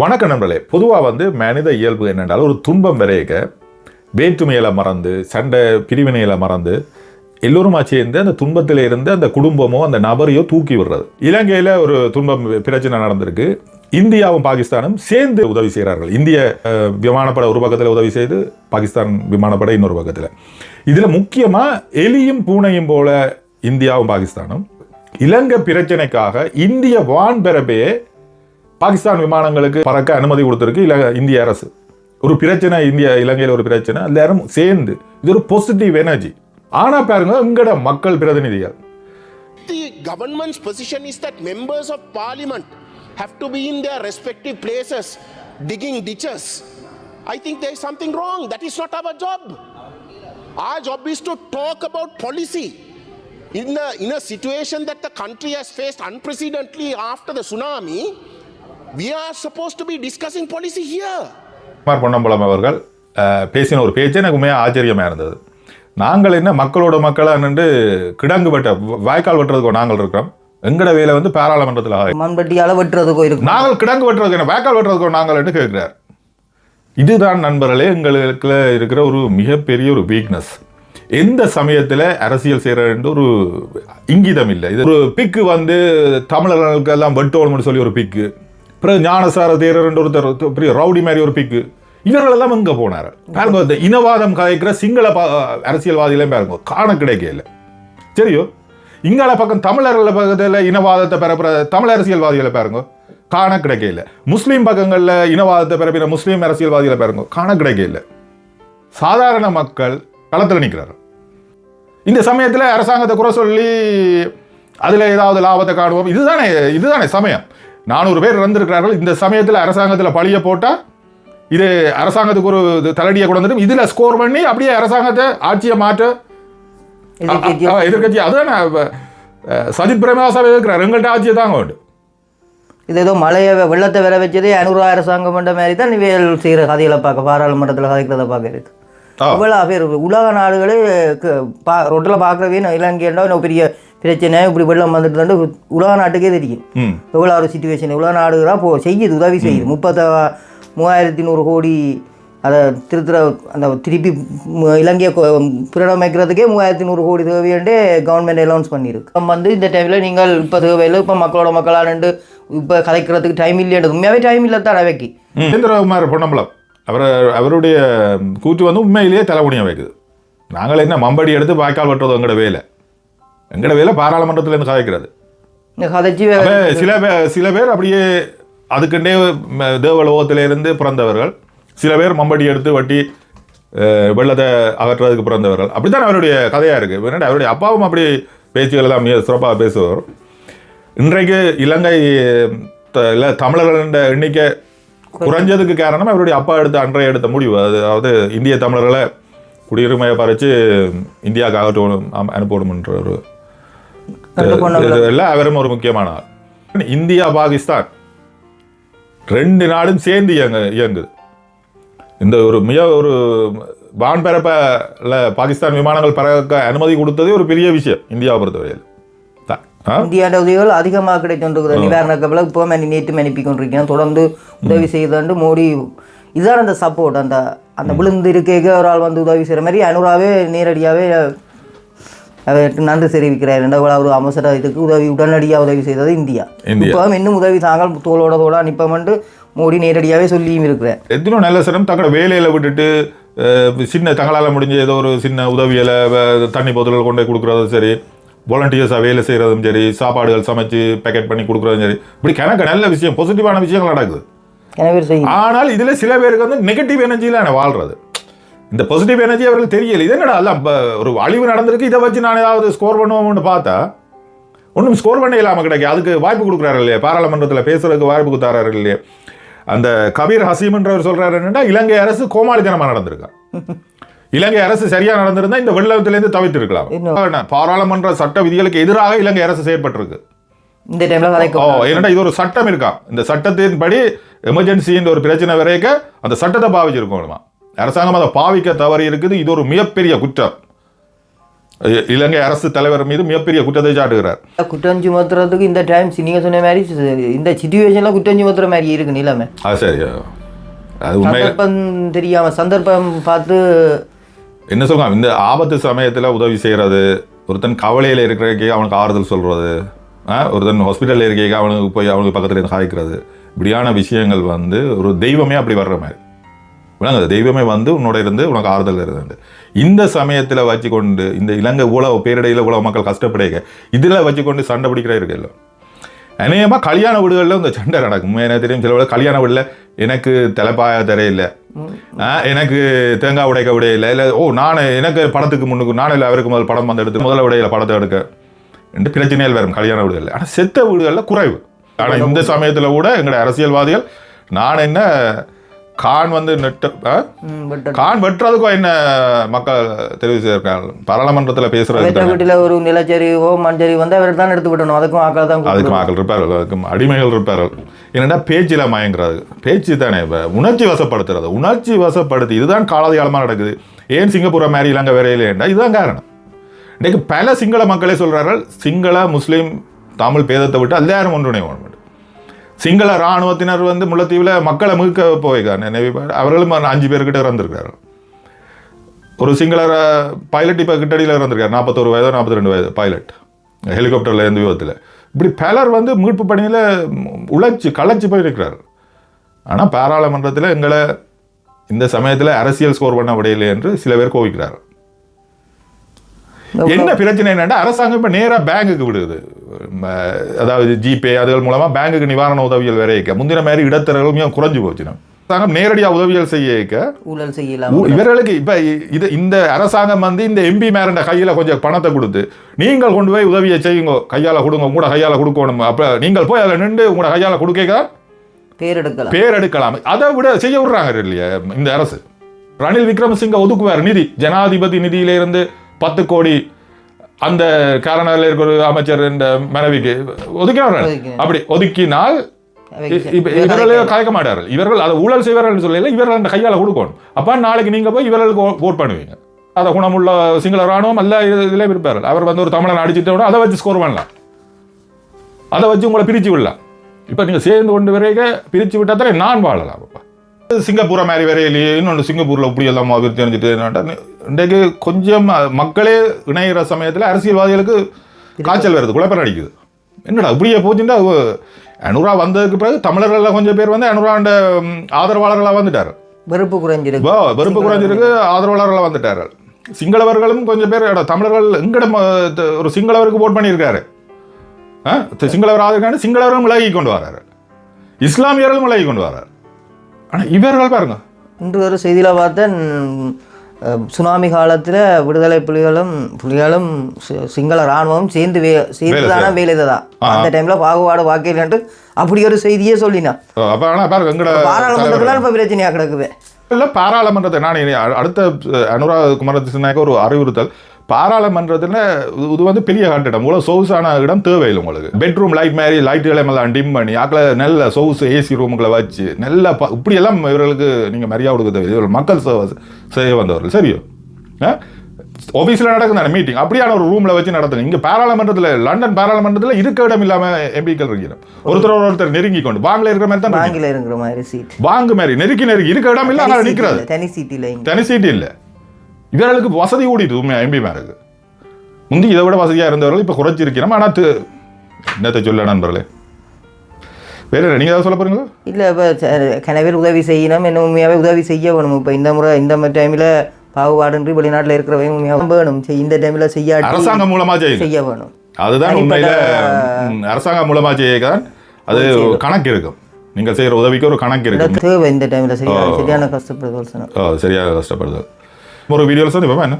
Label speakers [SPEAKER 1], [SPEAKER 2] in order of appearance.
[SPEAKER 1] வணக்கம் நண்பர்களே பொதுவாக வந்து மனித இயல்பு என்னென்றால் ஒரு துன்பம் விரையக வேற்றுமையில் மறந்து சண்டை பிரிவினையில் மறந்து எல்லோருமா சேர்ந்து அந்த துன்பத்தில் இருந்து அந்த குடும்பமோ அந்த நபரையோ தூக்கி விடுறது. இலங்கையில் ஒரு துன்பம் பிரச்சனை நடந்திருக்கு. இந்தியாவும் பாகிஸ்தானும் சேர்ந்து உதவி செய்கிறார்கள். இந்திய விமானப்படை ஒரு பக்கத்தில் உதவி செய்து பாகிஸ்தான் விமானப்படை இன்னொரு பக்கத்தில். இதில் முக்கியமாக எலியும் பூனையும் போல இந்தியாவும் பாகிஸ்தானும். இலங்கை பிரச்சனைக்காக இந்திய வான்பரப்பையே பாகிஸ்தான் விமானங்களுக்கு பறக்க அனுமதி கொடுத்துருக்கு இல இந்திய அரசு ஒரு பிரச்சனை இந்தியா இலங்கையில் ஒரு பிரச்சனை எல்லாரும் சேர்ந்து இது ஒரு பாசிட்டிவ் எனர்ஜி ஆனால் பாருங்க எங்கட மக்கள் பிரதிநிதிகள்
[SPEAKER 2] the government's position is that members of parliament have to be in their respective places digging ditches I think there is something wrong that is not our job our job is to talk about policy in a, in a situation that the country has faced unprecedentedly after the we are supposed to be discussing policy here.
[SPEAKER 1] Kumar Ponnambalam அவர்கள் பேசின ஒரு பேச்சு எனக்கு உண்மையாக ஆச்சரியமாக இருந்தது. நாங்கள் என்ன மக்களோட மக்களாக நின்று கிடங்கு வெட்ட வாய்க்கால் வெட்டுறதுக்கு நாங்கள் இருக்கிறோம். எங்கட வேலை வந்து பாராளுமன்றத்தில்
[SPEAKER 3] மண்பட்டியால வெட்டுறதுக்கோ இருக்கு
[SPEAKER 1] நாங்கள் கிடங்கு வெட்டுறதுக்கு என்ன வாய்க்கால் வெட்டுறதுக்கு நாங்கள் என்று கேட்கிறார். இதுதான் நண்பர்களே எங்களுக்குள்ள இருக்கிற ஒரு மிகப்பெரிய ஒரு வீக்னஸ் எந்த சமயத்தில் அரசியல் செய்கிற ஒரு இங்கிதம் இல்லை. இது ஒரு பிக்கு வந்து தமிழர்களுக்கு எல்லாம் வெட்டோணும்னு சொல்லி ஒரு பிக்கு. பிறகு ஞானசார தேரர் ஒருத்தர் பெரிய ரவுடி மாதிரி ஒரு பிக்கு. இவர்கள் எல்லாம் எங்கே போனார்? பாருங்க இந்த இனவாதம் கலைக்கிற சிங்கள அரசியல்வாதிகளையும் பாருங்க காண கிடைக்கல சரியோ? இங்கால பக்கம் தமிழர்கள் பக்கத்தில் இனவாதத்தை பரப்புற தமிழ் அரசியல்வாதிகளை பாருங்க காண கிடைக்கல முஸ்லீம் பக்கங்களில் இனவாதத்தை பிறப்பிற முஸ்லீம் அரசியல்வாதிகளை பாருங்க காண கிடைக்கல சாதாரண மக்கள் களத்தில் நிற்கிறார் இந்த சமயத்தில் அரசாங்கத்தை குறை சொல்லி அதில் ஏதாவது லாபத்தை காணுவோம். இதுதானே இதுதானே சமயம். நானூறு பேர் இறந்திருக்கிறார்கள். இந்த சமயத்தில் அரசாங்கத்தில் பழிய போட்டால் இது அரசாங்கத்துக்கு ஒரு தலடியை கொண்டு வந்துட்டு இதில் ஸ்கோர் பண்ணி அப்படியே அரசாங்கத்தை ஆட்சியை மாற்ற.
[SPEAKER 3] எதிர்க்கட்சி
[SPEAKER 1] அதுதான் சஜித் பிரேமதாசாவே இருக்கிறார் எங்கள்கிட்ட ஆட்சியை தாங்க வேண்டும்
[SPEAKER 3] இது ஏதோ மழையை வெள்ளத்தை வர வச்சதே அனுரா அரசாங்கம் பண்ற மாதிரி தான் இவைகள் செய்கிற கதைகளை பார்க்க பாராளுமன்றத்தில் கதைக்கிறத பார்க்க இருக்கு
[SPEAKER 1] ஆ.
[SPEAKER 3] இவ்வளோ பேர் உலக நாடுகளே பா ரோட்டில் பார்க்குறவே இலங்கைண்டா இன்னும் பெரிய பிரச்சனை இப்படி வெள்ளம் வந்துட்டு உலக நாட்டுக்கே தெரியும். எவ்வளோ ஒரு சுச்சுவேஷன் இவ்வளோ நாடுகளாக போ செய்யுது உதவி செய்யுது. முப்பத்த மூவாயிரத்தி நூறு கோடி அதை திருத்துற அந்த திருப்பி இலங்கையை கொ- புனரமைக்கிறதுக்கே மூவாயிரத்தி நூறு கோடி தேவையாண்டே கவர்மெண்ட் அலௌன்ஸ் பண்ணியிருக்கு. நம்ம வந்து இந்த டைமில் நீங்கள் இப்போ தேவையில்லை இப்போ மக்களோட மக்களாக நின்று இப்போ கதைக்கிறதுக்கு டைம் இல்லைன்றது உண்மையாகவே டைம் இல்லை தான் அவைக்கு
[SPEAKER 1] சுரேந்திரகுமார் பொன்னம்பலம் அவர் அவருடைய கூற்று வந்து உண்மையிலேயே தலைகுனியம் வைக்குது. நாங்கள் என்ன மம்படி எடுத்து வாய்க்கால் வெட்டுறது எங்கட வேலை. எங்கட வேலை பாராளுமன்றத்துல இருந்து கதைக்கிறது சில பேர் சில பேர் அப்படியே அதுக்குண்டே ம- தேவலோகத்தில இருந்து பிறந்தவர்கள் சில பேர் மம்படி எடுத்து வட்டி வெள்ளத்தை அகற்றுறதுக்கு பிறந்தவர்கள். அப்படித்தான் அவருடைய கதையா இருக்கு. என்னடா அவருடைய அப்பாவும் அப்படி பேச்சுகள் எல்லாம் மிக சிறப்பாக பேசுவார். இன்றைக்கு இலங்கை இல்ல தமிழர்கள எண்ணிக்கை குறைஞ்சதுக்கு காரணம் அவருடைய அப்பா எடுத்த அன்றைய எடுத்த முடிவு. அது அதாவது இந்திய தமிழர்களை குடியுரிமையை பறித்து இந்தியாவுக்கு அகற்றணும் அனுப்பணும்ன்ற ஒரு அவரும் ஒரு முக்கியமான ஆள் இந்தியா பாகிஸ்தான். ரெண்டு நாடும் சேர்ந்து இயங்க இயங்குது. இந்த ஒரு மிக ஒரு வான்பரப்பில் பாகிஸ்தான் விமானங்கள் பறக்க அனுமதி கொடுத்ததே ஒரு பெரிய விஷயம் இந்தியாவை பொறுத்தவரையில்?
[SPEAKER 3] இந்தியாண்ட உதவிகள் அதிகமாக கிடைக்கின்றது நிவாரண கப்பலை இப்போ மணி நேற்று அனுப்பி கொண்டிருக்கேன் தொடர்ந்து உதவி செய்தாண்டு மோடி. இதுதான் அந்த சப்போர்ட் அந்த அந்த விழுந்து இருக்க ஒரு ஆள் வந்து உதவி செய்கிற மாதிரி அனுராவே நேரடியாகவே நன்றி தெரிவிக்கிறார் ரெண்டாவது ஒரு அவசர இதுக்கு உதவி உடனடியாக உதவி செய்தது இந்தியா. இப்போ இன்னும் உதவி தாங்கள் தோளோட தோளா நிற்பமன்ட்டு மோடி நேரடியாகவே சொல்லியும் இருக்கிறார்.
[SPEAKER 1] எத்தனோ நல்ல சிரம் தங்களோட வேலையில விட்டுட்டு சின்ன தங்களால் முடிஞ்ச ஏதோ ஒரு சின்ன உதவிகளை வ- தண்ணி போத்தல்கள் கொண்டு போய் கொடுக்குறதும் சரி வாலண்டியர்ஸாக வேலை செய்கிறதும் சரி சாப்பாடுகள் சமைச்சு பேக்கெட் பண்ணி கொடுக்குறதும் சரி இப்படி கணக்கு நல்ல விஷயம் பாசிட்டிவான விஷயங்கள் நடக்குது. ஆனால் இதில் சில பேருக்கு வந்து நெகட்டிவ் எனர்ஜியில் வாழ்றது. இந்த பாசிட்டிவ் எனர்ஜி அவர்களுக்கு தெரியல. இது என்னடா எல்லாம் ஒரு அழிவு நடந்திருக்கு இதை வச்சு நான் ஏதாவது ஸ்கோர் பண்ணுவோம்னு பார்த்தா ஒன்றும் ஸ்கோர் பண்ண இல்லாமல் கிடைக்கும் அதுக்கு வாய்ப்பு கொடுக்குறாரு இல்லையா? பாராளுமன்றத்தில் பேசுறதுக்கு வாய்ப்பு கொடுத்தாரு இல்லையா? அந்த கபீர் ஹசீம்ன்றவர் சொல்றாரு என்னன்னா இலங்கை அரசு கோமாளித்தனமாக நடந்திருக்கா. இலங்கை அரசு சரியா நடந்திருந்தா இந்த வெள்ளத்திலேருந்து தவிர்த்திருக்கலாம்
[SPEAKER 3] இன்னும்.
[SPEAKER 1] பாராளுமன்ற சட்ட விதிகளுக்கு எதிராக இலங்கை அரசு செயற்பட்டிருக்கு.
[SPEAKER 3] இந்த டைமில்
[SPEAKER 1] இது ஒரு சட்டம் இருக்கா? இந்த சட்டத்தின்படி எமர்ஜென்சின்ற ஒரு பிரச்சனை வரைக்க அந்த சட்டத்தை பாவிச்சிருக்கோமா அரசாங்கம் அதை பாவிக்க தவறி இருக்குது. இது ஒரு மிகப்பெரிய குற்றம். இலங்கை அரசு தலைவர் மீது மிகப்பெரிய குற்றத்தை சாட்டுகிறார்.
[SPEAKER 3] குற்றம் சுமத்துறதுக்கு இந்த டைம் நீங்கள் சொன்ன மாதிரி இந்த சுச்சுவேஷனில் குற்றம் சுமத்துற மாதிரி இருக்கு நிலைமை.
[SPEAKER 1] அது சரி. அது
[SPEAKER 3] சந்தர்ப்பம் தெரியாம சந்தர்ப்பம் பார்த்து
[SPEAKER 1] என்ன சொல்லுவாங்க இந்த ஆபத்து சமயத்தில் உதவி செய்கிறது ஒருத்தன் கவலையில் இருக்கிறக்கே அவனுக்கு ஆறுதல் சொல்கிறது ஒருத்தன் ஹாஸ்பிட்டலில் இருக்கே அவனுக்கு போய் அவனுக்கு பக்கத்தில் இருந்து காய்க்கிறது இப்படியான விஷயங்கள் வந்து ஒரு தெய்வமே அப்படி வர்ற மாதிரி. விளங்குது. தெய்வமே வந்து உன்னோட இருந்து உனக்கு ஆறுதல் இருந்து இந்த சமயத்தில் வச்சுக்கொண்டு இந்த இலங்கை உலக பேரிடையில் உலக மக்கள் கஷ்டப்படைக்க இதில் வச்சுக்கொண்டு சண்டை பிடிக்கிற இருக்குல்ல அநேகமாக கல்யாண வீடுகளில் இந்த சண்டை நடக்கும். எனக்கு தெரியும்? சில விட கல்யாண வீடுல எனக்கு தலைப்பாய தரையில்லை எனக்கு தேங்காய் உடைக்க விடையில இல்லை. ஓ நான் எனக்கு படத்துக்கு முன்னுக்கு நானும் இல்லை அவருக்கு முதல் படம் வந்து எடுத்து முதல்ல விடையில படத்தை எடுக்க. என்று பிரச்சனைகள் வரும் கல்யாண வீடுகளில். ஆனால் செத்த வீடுகளில் குறைவு. ஆனால் இந்த சமயத்தில் கூட எங்களுடைய அரசியல்வாதிகள் நான் என்ன கான் வந்து நெட்ட கான் வெட்டுறதுக்கும் என்ன மக்கள் தெரிவு செய்திருக்காங்க? பாராளுமன்றத்தில்.
[SPEAKER 3] வீட்டில் ஒரு நிலச்சரிவோ மண்சரிவு வந்து அவர் தான் எடுத்து விடணும். அதுக்கும் ஆக்கள் தான்
[SPEAKER 1] அதுக்கு
[SPEAKER 3] கூப்பிடணும்.
[SPEAKER 1] மக்கள் இருப்பார்கள் அதுக்கு அடிமைகள் இருப்பார்கள். என்னடா பேச்சில் மயங்குறது பேச்சு தானே இப்போ உணர்ச்சி வசப்படுத்துறது. உணர்ச்சி வசப்படுத்தி இதுதான் காலகாலமாக நடக்குது. ஏன் சிங்கப்பூரை மாதிரி இலங்கை வரையிலேண்டா இதுதான் காரணம். இன்றைக்கு பல சிங்கள மக்களே சொல்கிறார்கள் சிங்கள முஸ்லீம் தமிழ் பேதத்தை விட்டு எல்லாரும் ஒன்றுணைய வேண்டும் சிங்கள இராணுவத்தினர் வந்து முல்லைத்தீவில் மக்களை மீட்க போயிருக்காங்க நினைவு அவர்களும் அஞ்சு பேர்கிட்ட இறந்துருக்கார்கள் ஒரு சிங்கள பைலட் இப்போ கிட்டடியில் இறந்துருக்கார். நாற்பத்தோரு வயதோ நாற்பத்தி ரெண்டு வயது பைலட் ஹெலிகாப்டரில் இருந்து விபத்தில். இப்படி பலர் வந்து மீட்பு பணியில் உழைச்சி களைச்சி போயிருக்கிறார். ஆனால் பாராளுமன்றத்தில் எங்களை இந்த சமயத்தில் அரசியல் ஸ்கோர் பண்ண முடியலை என்று சில பேர் கோவிக்கிறார் என்ன பிரச்சனை என்னன்னா அரசாங்கம் இப்போ நேராக பேங்குக்கு விடுது. அதாவது ஜிபே அதுகள் மூலமாக பேங்குக்கு நிவாரண உதவிகள் வரைக்க முந்தின மாதிரி இடத்தரகளும் மிக குறைஞ்சு போச்சு. அரசாங்கம் நேரடியாக உதவிகள் செய்ய
[SPEAKER 3] ஊழல் செய்யலாம்
[SPEAKER 1] இவர்களுக்கு இப்ப இது இந்த அரசாங்கம் வந்து இந்த எம்பி மேரண்ட கையில கொஞ்சம் பணத்தை கொடுத்து நீங்கள் கொண்டு போய் உதவியை செய்யுங்க. கையால கொடுங்க. உங்களோட கையால கொடுக்கணும். அப்ப நீங்கள் போய் அதில் நின்று உங்களோட கையால கொடுக்க
[SPEAKER 3] பேர் எடுக்கலாம்
[SPEAKER 1] பேர் எடுக்கலாம் அதை விட செய்ய விடுறாங்க இல்லையா இந்த அரசு? ரணில் விக்ரமசிங்க ஒதுக்குவார் நிதி. ஜனாதிபதி நிதியிலிருந்து பத்து கோடி அந்த காரணத்தில் இருக்கிற ஒரு அமைச்சர் இந்த மனைவிக்கு ஒதுக்கினார்
[SPEAKER 3] ஒதுக்கினார்.
[SPEAKER 1] அப்படி ஒதுக்கினால் இவர்களே கலைக்க மாட்டார்கள் இவர்கள் அதை ஊழல் செய்வார்கள் சொல்லல இவர்கள் அந்த கையால கொடுக்கணும். அப்ப நாளைக்கு நீங்க போய் இவர்களுக்கு ஓட் பண்ணுவீங்க. அதை குணமுள்ள சிங்கள ராணுவம் அல்ல இதில் இருப்பார்கள். அவர் வந்து ஒரு தமிழன் அடிச்சுட்டோட அதை வச்சு ஸ்கோர் பண்ணலாம். அதை வச்சு உங்களை பிரிச்சு விடலாம். இப்போ நீங்க சேர்ந்து கொண்டு வரைக்க பிரிச்சு விட்டா தானே நான் வாழலாம் அப்ப. சிங்கப்பூரை மாதிரி வரையிலேயே இன்னொன்று சிங்கப்பூரில் இப்படி எல்லாம் அபிவிருத்தி அடைஞ்சிட்டு இன்றைக்கு கொஞ்சம் மக்களே இணையிற சமயத்தில் அரசியல்வாதிகளுக்கு காய்ச்சல் வருது குழப்பம் அடிக்குது. என்னடா இப்படியே போச்சுட்டா அனுரா வந்ததுக்கு பிறகு தமிழர்கள் கொஞ்சம் பேர் வந்து அனுராண்ட ஆதரவாளர்களாக வந்துட்டார்.
[SPEAKER 3] வெறுப்பு குறைஞ்சிருக்கு.
[SPEAKER 1] வெறுப்பு குறைஞ்சிருக்கு ஆதரவாளர்களாக வந்துட்டார்கள் சிங்களவர்களும் கொஞ்சம் பேர் தமிழர்கள் எங்கட ஒரு சிங்களவருக்கு ஓட் பண்ணியிருக்காரு. சிங்களவர் ஆதரக்கான சிங்களவர்களும் விலகி கொண்டு வராரு. இஸ்லாமியர்களும் விலகி கொண்டு வராரு. ஆனால் இவர்கள் பாருங்க.
[SPEAKER 3] இன்று ஒரு செய்தியில் பார்த்தேன் சுனாமி காலத்தில் விடுதலை புலிகளும் புலிகளும் சிங்கள இராணுவம் சேர்ந்து வே சேர்ந்து தானே வேலை தான் அந்த டைமில் பாகுபாடு வாக்கிட்டு அப்படி ஒரு செய்தியே சொல்லினான் பாராளுமன்றத்தில் இப்போ பிரச்சனையாக கிடக்குது.
[SPEAKER 1] இல்லை பாராளுமன்றத்தை நான் அடுத்த அனுராக் குமாரதிசனாக்க ஒரு அறிவுறுத்தல். பாராளுமன்றத்தில் இது- வந்து பெரிய கட்டிடம் இவ்வளோ சொகுசான இடம் தேவையில்லை உங்களுக்கு. பெட்ரூம் லைட் மாதிரி லைட்டுகளை எல்லாம் டிம் பண்ணி ஆக்கில் நல்ல சொகுசு ஏசி ரூமுகளை வச்சு நல்ல ப இப்படியெல்லாம் இவர்களுக்கு நீங்கள் மரியாதை கொடுக்க தேவை இவர்கள் மக்கள் சேவை செய்ய வந்தவர்கள். சரியோ? ஆஃபீஸில் நடக்குது மீட்டிங் அப்படியான ஒரு ரூமில் வச்சு நடத்துங்க இங்கே பாராளுமன்றத்தில் லண்டன் பாராளுமன்றத்தில் இருக்க இடம் இல்லாமல் எம்பிக்கள் இருக்கிறோம். ஒருத்தர் ஒருத்தர் நெருங்கி கொண்டு வாங்கல இருக்கிற மாதிரி தான்.
[SPEAKER 3] வாங்கில இருக்கிற மாதிரி சீட்
[SPEAKER 1] வாங்கு மாதிரி நெருக்கி நெருக்கி இருக்க இடம் இல்லை நிற்கிறது
[SPEAKER 3] தனி சீட் இல்லை.
[SPEAKER 1] தனி சீட்டு இல்லை. இவர்களுக்கு வசதி கூடிட்டு உண்மை எம்பி மேருக்கு முந்தி இதை விட வசதியாக இருந்தவர்கள் இப்போ குறைச்சிருக்கிறோம். ஆனால் என்னத்தை சொல்ல நண்பர்களே? வேற நீங்க ஏதாவது சொல்ல போறீங்களா?
[SPEAKER 3] இல்லை இப்போ கனவேர் உதவி செய்யணும் என்ன உண்மையாகவே உதவி செய்ய வேணும். இப்போ இந்த முறை இந்த டைமில் பாகுபாடுன்றி வெளிநாட்டில் இருக்கிறவங்க உண்மையாக வேணும். இந்த டைமில் செய்யாட்டி
[SPEAKER 1] அரசாங்கம் மூலமா செய்யுங்க
[SPEAKER 3] செய்ய வேணும்.
[SPEAKER 1] அதுதான் உண்மையில அரசாங்கம் மூலமா செய்யதான் அது கணக்கு இருக்கும். நீங்கள் செய்யற உதவிக்கு ஒரு கணக்கு
[SPEAKER 3] இந்த
[SPEAKER 1] இருக்கும்
[SPEAKER 3] தேவை இந்த டைமில் சரியான சரியான கஷ்டப்படுது
[SPEAKER 1] ஓ, சரியாக கஷ்டப்படுது ஒரு வீடியோவில் சந்திப்போமா என்ன